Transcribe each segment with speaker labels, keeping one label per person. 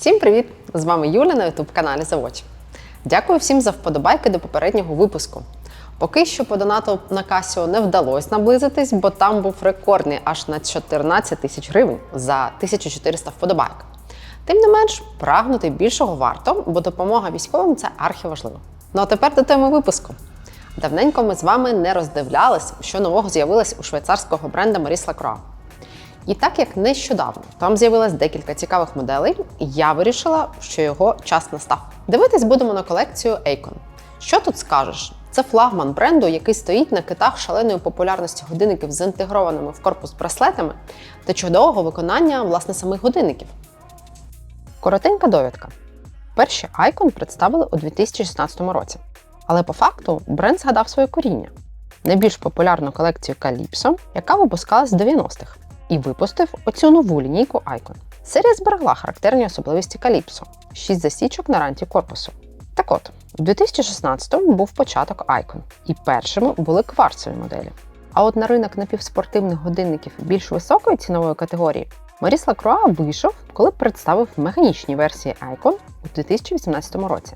Speaker 1: Всім привіт! З вами Юля на youtube каналі Заводь. Дякую всім за вподобайки до попереднього випуску. Поки що по донату на Casio не вдалося наблизитись, бо там був рекордний аж на 14 тисяч гривень за 1400 вподобайок. Тим не менш, прагнути більшого варто, бо допомога військовим це архіважливо. Ну а тепер до теми випуску. Давненько ми з вами не роздивлялись, що нового з'явилось у швейцарського бренда Maurice Lacroix. І так як нещодавно там з'явилось декілька цікавих моделей, я вирішила, що його час настав. Дивитись будемо на колекцію Acon. Що тут скажеш? Це флагман бренду, який стоїть на китах шаленої популярності годинників з інтегрованими в корпус браслетами та чудового виконання власне самих годинників. Коротенька довідка. Перші Icon представили у 2016 році. Але по факту бренд згадав своє коріння. Найбільш популярну колекцію Calypso, яка випускалась з 90-х, і випустив оцю нову лінійку Icon. Серія зберегла характерні особливості Calypso – 6 засічок на ранті корпусу. Так от, у 2016-му був початок Icon, і першими були кварцеві моделі. А от на ринок напівспортивних годинників більш високої цінової категорії Моріс Лакруа вийшов, коли представив механічні версії Icon у 2018 році.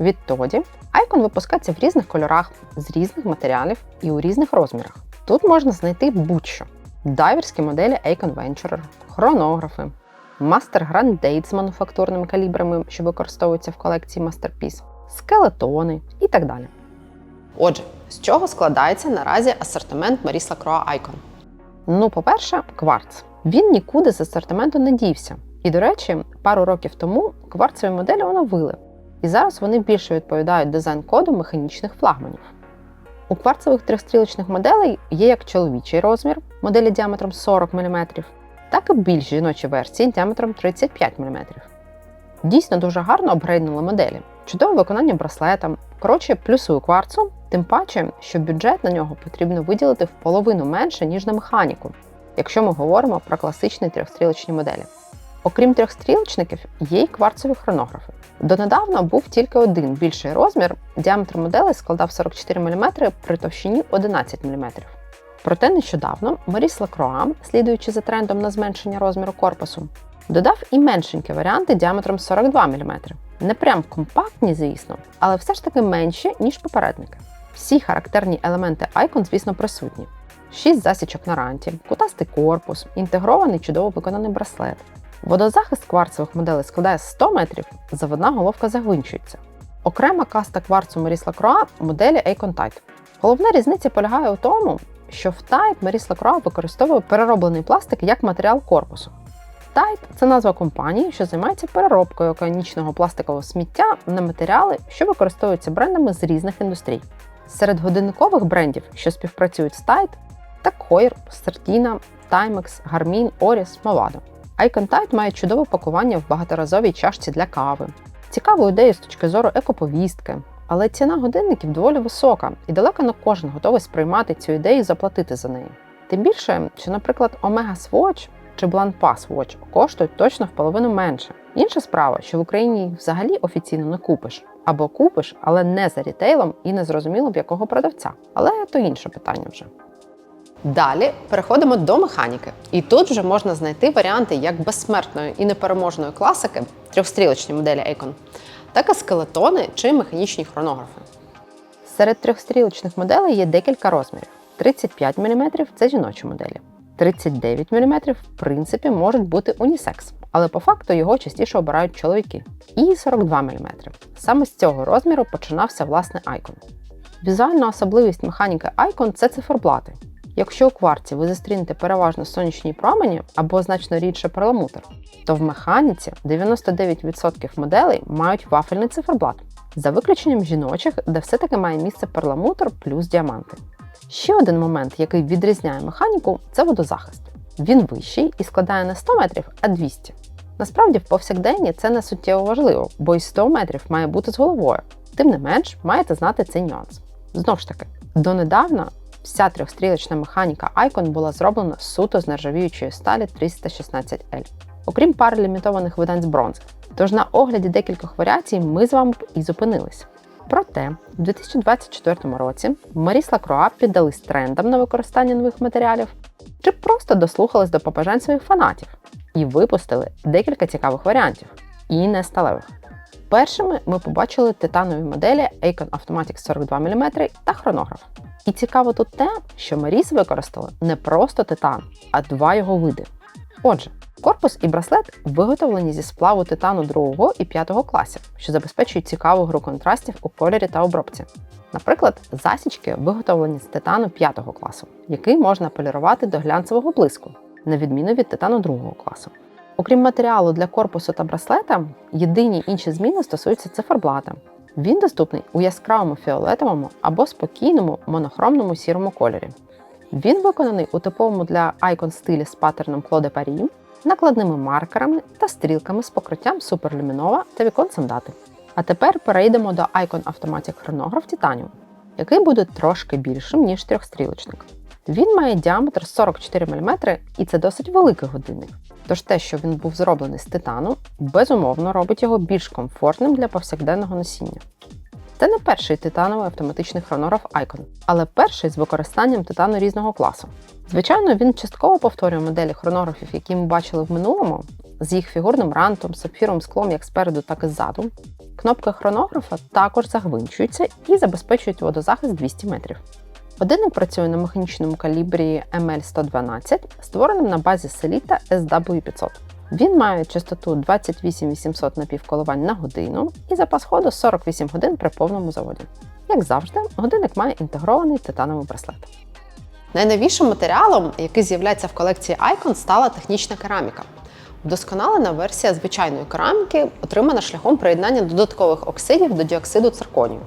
Speaker 1: Відтоді Icon випускається в різних кольорах, з різних матеріалів і у різних розмірах. Тут можна знайти будь-що: дайверські моделі Icon Venturer, хронографи, Master Grand Date з мануфактурними калібрами, що використовуються в колекції Masterpiece, скелетони і так далі. Отже, з чого складається наразі асортимент Maurice Lacroix Icon? Ну, по-перше, кварц. Він нікуди з асортименту не дівся. І, до речі, пару років тому кварцеві моделі оновили. І зараз вони більше відповідають дизайн-коду механічних флагманів. У кварцевих трьохстрілочних моделей є як чоловічий розмір, моделі діаметром 40 мм, так і більш жіночі версії діаметром 35 мм. Дійсно дуже гарно апгрейднули моделі. Чудове виконання браслета. Коротше, плюсую кварцу, тим паче, що бюджет на нього потрібно виділити в половину менше, ніж на механіку, якщо ми говоримо про класичні трьохстрілочні моделі. Окрім трьохстрілочників, є й кварцеві хронографи. Донедавна був тільки один більший розмір, діаметр моделей складав 44 мм при товщині 11 мм. Проте нещодавно Маріс Лакроа, слідуючи за трендом на зменшення розміру корпусу, додав і меншенькі варіанти діаметром 42 мм. Не прям компактні, звісно, але все ж таки менші, ніж попередники. Всі характерні елементи Icon, звісно, присутні. 6 засічок на ранті, кутастий корпус, інтегрований чудово виконаний браслет. Водозахист кварцевих моделей складає 100 метрів, заводна головка загвинчується. Окрема каста кварцу Maurice Lacroix – моделі Acon Tide. Головна різниця полягає у тому, що в Tide Maurice Lacroix використовує перероблений пластик як матеріал корпусу. Tide – це назва компанії, що займається переробкою океанічного пластикового сміття на матеріали, що використовуються брендами з різних індустрій. Серед годинникових брендів, що співпрацюють з Tide, так Heuer, Certina, Timex, Garmin, Oris, Movado. Icon Tide має чудове пакування в багаторазовій чашці для кави. Цікаву ідею з точки зору екоповістки. Але ціна годинників доволі висока, і далеко не кожен готовий сприймати цю ідею і заплатити за неї. Тим більше, що, наприклад, Omega Swatch чи Blunt Pass Watch коштують точно в половину менше. Інша справа, що в Україні їх взагалі офіційно не купиш. Або купиш, але не за рітейлом і не зрозуміло б якого продавця. Але то інше питання вже. Далі переходимо до механіки. І тут вже можна знайти варіанти як безсмертної і непереможної класики, трьохстрілочні моделі Icon, так і скелетони чи механічні хронографи. Серед трьохстрілочних моделей є декілька розмірів. 35 мм це жіночі моделі. 39 мм, в принципі, можуть бути унісекс, але по факту його частіше обирають чоловіки. І 42 мм. Саме з цього розміру починався власне Icon. Візуальна особливість механіки Icon – це циферблати. Якщо у кварці ви зустрінете переважно сонячні промені або значно рідше перламутр, то в механіці 99% моделей мають вафельний циферблат, за виключенням жіночих, де все-таки має місце перламутр плюс діаманти. Ще один момент, який відрізняє механіку, це водозахист. Він вищий і складає не 100 метрів, а 200. Насправді, в повсякденні це не суттєво важливо, бо і 100 метрів має бути з головою. Тим не менш, маєте знати цей нюанс. Знову ж таки, донедавна вся трьохстрілочна механіка Icon була зроблена суто з нержавіючої сталі 316L, окрім пари лімітованих видань з бронзи. Тож на огляді декількох варіацій ми з вами і зупинились. Проте, у 2024 році Маріс Лакроа піддались трендам на використання нових матеріалів чи просто дослухались до побажань своїх фанатів і випустили декілька цікавих варіантів. і не сталевих. Першими ми побачили титанові моделі Acon Automatic 42 мм та хронограф. І цікаво тут те, що Маріс використали не просто титан, а два його види. Отже, корпус і браслет виготовлені зі сплаву титану 2 і 5 класів, що забезпечують цікаву гру контрастів у кольорі та обробці. Наприклад, засічки виготовлені з титану 5 класу, який можна полірувати до глянцевого блиску, на відміну від титану 2 класу. Окрім матеріалу для корпусу та браслета, єдині інші зміни стосуються циферблата. Він доступний у яскравому фіолетовому або спокійному монохромному сірому кольорі. Він виконаний у типовому для Icon стилі з паттерном de Paris, накладними маркерами та стрілками з покриттям суперлюмінова та віконцем дати. А тепер перейдемо до Icon Automatic Chronograph Titanium, який буде трошки більшим, ніж трьохстрілочник. Він має діаметр 44 мм і це досить великий годинник. Тож те, що він був зроблений з титану, безумовно робить його більш комфортним для повсякденного носіння. Це не перший титановий автоматичний хронограф Icon, але перший з використанням титану різного класу. Звичайно, він частково повторює моделі хронографів, які ми бачили в минулому, з їх фігурним рантом, сапфіровим склом як спереду, так і ззаду. Кнопки хронографа також загвинчуються і забезпечують водозахист 200 метрів. Годинник працює на механічному калібрі ML112, створеним на базі Селіта SW500. Він має частоту 28800 напівколивань на годину і запас ходу 48 годин при повному заводі. Як завжди, годинник має інтегрований титановий браслет. Найновішим матеріалом, який з'являється в колекції Icon, стала технічна кераміка. Вдосконалена версія звичайної кераміки отримана шляхом приєднання додаткових оксидів до діоксиду цирконію.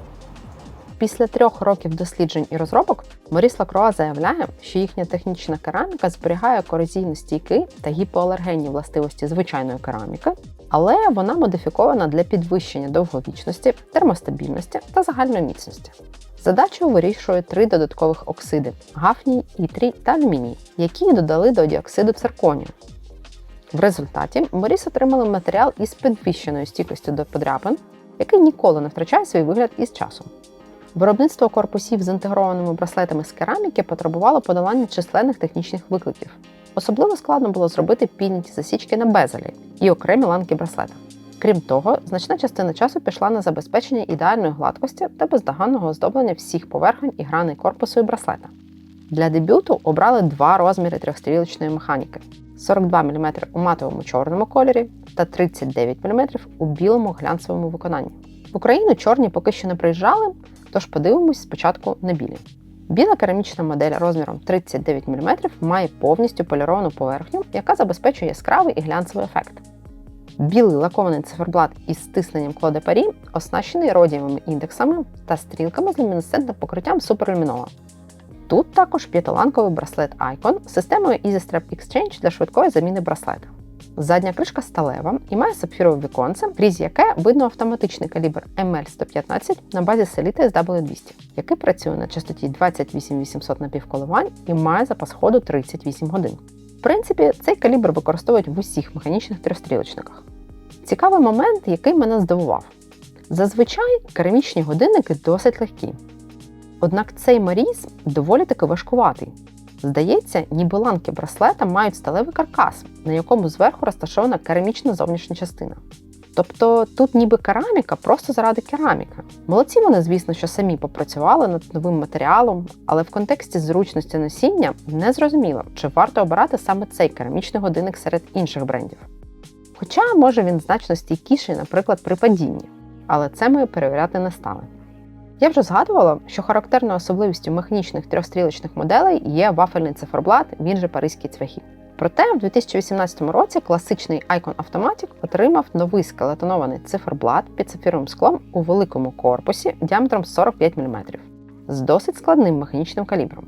Speaker 1: Після трьох років досліджень і розробок Моріс Лакроа заявляє, що їхня технічна кераміка зберігає корозійно стійки та гіпоалергенні властивості звичайної кераміки, але вона модифікована для підвищення довговічності, термостабільності та загальної міцності. Задачу вирішує три додаткових оксиди гафній, ітрій та алюміній, які додали до діоксиду цирконію. В результаті Моріс отримали матеріал із підвищеною стійкістю до подряпин, який ніколи не втрачає свій вигляд із часом. Виробництво корпусів з інтегрованими браслетами з кераміки потребувало подолання численних технічних викликів. Особливо складно було зробити підняті засічки на безелі і окремі ланки браслета. Крім того, значна частина часу пішла на забезпечення ідеальної гладкості та бездоганного оздоблення всіх поверхонь і граней корпусу і браслета. Для дебюту обрали два розміри трьохстрілочної механіки: 42 мм у матовому чорному кольорі та 39 мм у білому глянцевому виконанні. В Україну чорні поки що не приїжджали, тож подивимось спочатку на білі. Біла керамічна модель розміром 39 мм має повністю поліровану поверхню, яка забезпечує яскравий і глянцевий ефект. Білий лакований циферблат із стисненням de Paris оснащений родієвими індексами та стрілками з люмінесцентним покриттям суперлюмінова. Тут також п'ятиланковий браслет Icon з системою EasyStrap Exchange для швидкої заміни браслета. Задня кришка сталева і має сапфірове віконце, крізь яке видно автоматичний калібр ML115 на базі Селіта SW200, який працює на частоті 28800 напівколивань і має запас ходу 38 годин. В принципі, цей калібр використовують в усіх механічних трьохстрілочниках. Цікавий момент, який мене здивував. Зазвичай керамічні годинники досить легкі. Однак цей Маріс доволі таки важкуватий. Здається, ніби ланки браслета мають сталевий каркас, на якому зверху розташована керамічна зовнішня частина. Тобто тут ніби кераміка просто заради кераміки. Молодці вони, звісно, що самі попрацювали над новим матеріалом, але в контексті зручності носіння не зрозуміло, чи варто обирати саме цей керамічний годинник серед інших брендів. Хоча, може, він значно стійкіший, наприклад, при падінні, але це ми перевіряти не стали. Я вже згадувала, що характерною особливістю механічних трьохстрілочних моделей є вафельний циферблат, він же паризький цвяхів. Проте в 2018 році класичний Icon Automatic отримав новий скелетонований циферблат під сапфіровим склом у великому корпусі діаметром 45 мм з досить складним механічним калібром.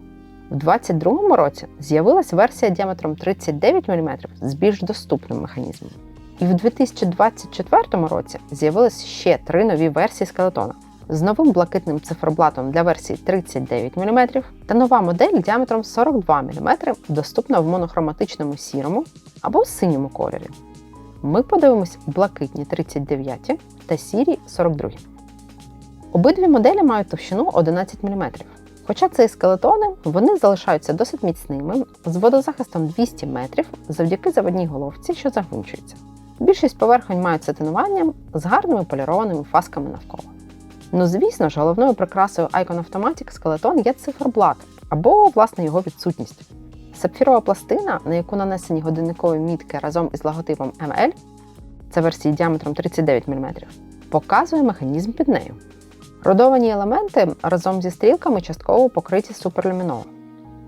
Speaker 1: У 2022 році з'явилася версія діаметром 39 мм з більш доступним механізмом. І в 2024 році з'явились ще три нові версії скелетона з новим блакитним циферблатом для версії 39 мм та нова модель діаметром 42 мм, доступна в монохроматичному сірому або синьому кольорі. Ми подивимось блакитні 39 та сірі 42. Обидві моделі мають товщину 11 мм. Хоча це і скелетони, вони залишаються досить міцними з водозахистом 200 метрів завдяки заводній головці, що загвинчується. Більшість поверхонь мають сатинування з гарними полірованими фасками навколо. Ну, звісно ж, головною прикрасою Icon Automatic Skeleton є циферблат або, власне, його відсутність. Сапфірова пластина, на яку нанесені годинникові мітки разом із логотипом ML, це версії діаметром 39 мм, показує механізм під нею. Родовані елементи разом зі стрілками частково покриті суперлюміново.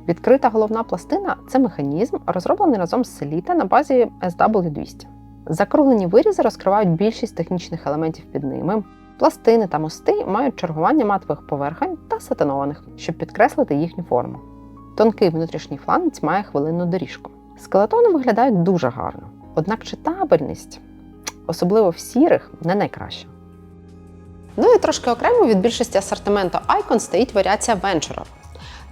Speaker 1: Відкрита головна пластина це механізм, розроблений разом з Селіта на базі SW200. Закруглені вирізи розкривають більшість технічних елементів під ними. Пластини та мости мають чергування матових поверхонь та сатинованих, щоб підкреслити їхню форму. Тонкий внутрішній фланець має хвилинну доріжку. Скелетони виглядають дуже гарно, однак читабельність, особливо в сірих, не найкраща. Ну і трошки окремо від більшості асортименту Icon стоїть варіація Venturer.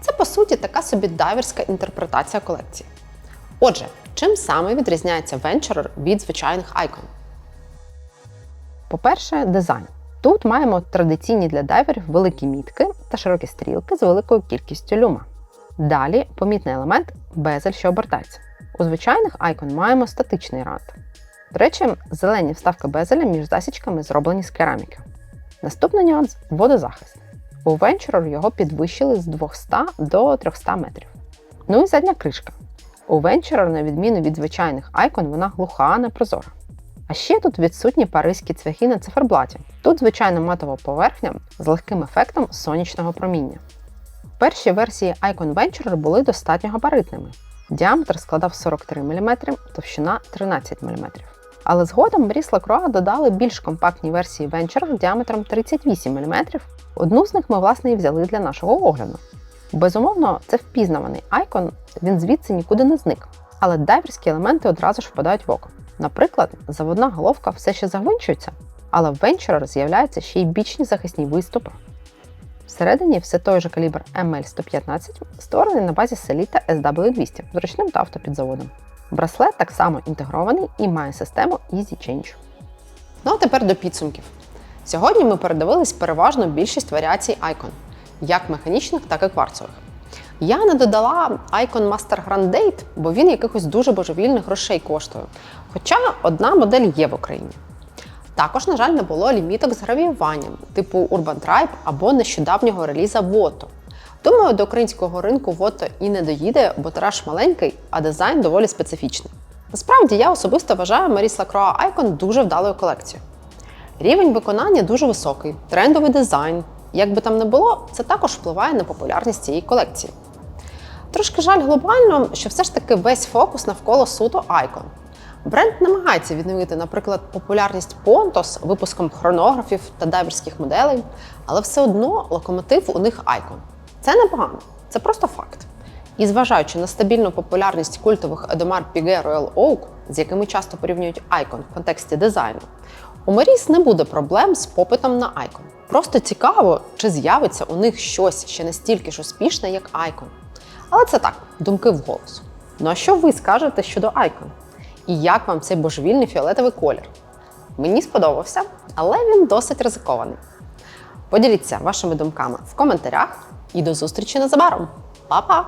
Speaker 1: Це по суті така собі дайверська інтерпретація колекції. Отже, чим саме відрізняється Venturer від звичайних Icon? По-перше, дизайн. Тут маємо традиційні для дайверів великі мітки та широкі стрілки з великою кількістю люма. Далі помітний елемент безель, що обертається. У звичайних Icon маємо статичний рант. До речі, зелені вставки безеля між засічками зроблені з кераміки. Наступний нюанс водозахист. У Venturer його підвищили з 200 до 300 метрів. Ну і задня кришка. У Venturer, на відміну від звичайних Icon, вона глуха, не прозора. А ще тут відсутні паризькі цвяхи на циферблаті. Тут звичайна матова поверхня з легким ефектом сонячного проміння. Перші версії Icon Venturer були достатньо габаритними. Діаметр складав 43 мм, товщина 13 мм. Але згодом Бріс Лакроа додали більш компактні версії Venturer діаметром 38 мм. Одну з них ми, власне, і взяли для нашого огляду. Безумовно, це впізнаваний Icon, він звідси нікуди не зник. Але дайверські елементи одразу ж впадають в око. Наприклад, заводна головка все ще загвинчується, але в Venturer з'являються ще й бічні захисні виступи. Всередині все той же калібр ML115, створений на базі Селіта SW200 з ручним та автопідзаводом. Браслет так само інтегрований і має систему Easy Change. Ну а тепер до підсумків. Сьогодні ми передивились переважно більшість варіацій Icon, як механічних, так і кварцових. Я не додала Icon Master Grand Date, бо він якихось дуже божевільних грошей коштує. Хоча одна модель є в Україні. Також, на жаль, не було ліміток з гравіюванням, типу Urban Tribe або нещодавнього реліза Voto. Думаю, до українського ринку Voto і не доїде, бо тираж маленький, а дизайн доволі специфічний. Насправді, я особисто вважаю Маріс Lacroix Icon дуже вдалою колекцією. Рівень виконання дуже високий, трендовий дизайн. Як би там не було, це також впливає на популярність цієї колекції. Трошки жаль глобально, що все ж таки весь фокус навколо суто Icon. Бренд намагається відновити, наприклад, популярність Pontos випуском хронографів та дайверських моделей, але все одно локомотив у них Icon. Це непогано, це просто факт. І зважаючи на стабільну популярність культових Audemars Piguet Royal Oak, з якими часто порівнюють Icon в контексті дизайну, у Маріс не буде проблем з попитом на Icon. Просто цікаво, чи з'явиться у них щось ще настільки ж успішне, як Icon. Але це так, думки вголос. Ну а що ви скажете щодо Icon? І як вам цей божевільний фіолетовий колір? Мені сподобався, але він досить ризикований. Поділіться вашими думками в коментарях і до зустрічі незабаром. Па-па!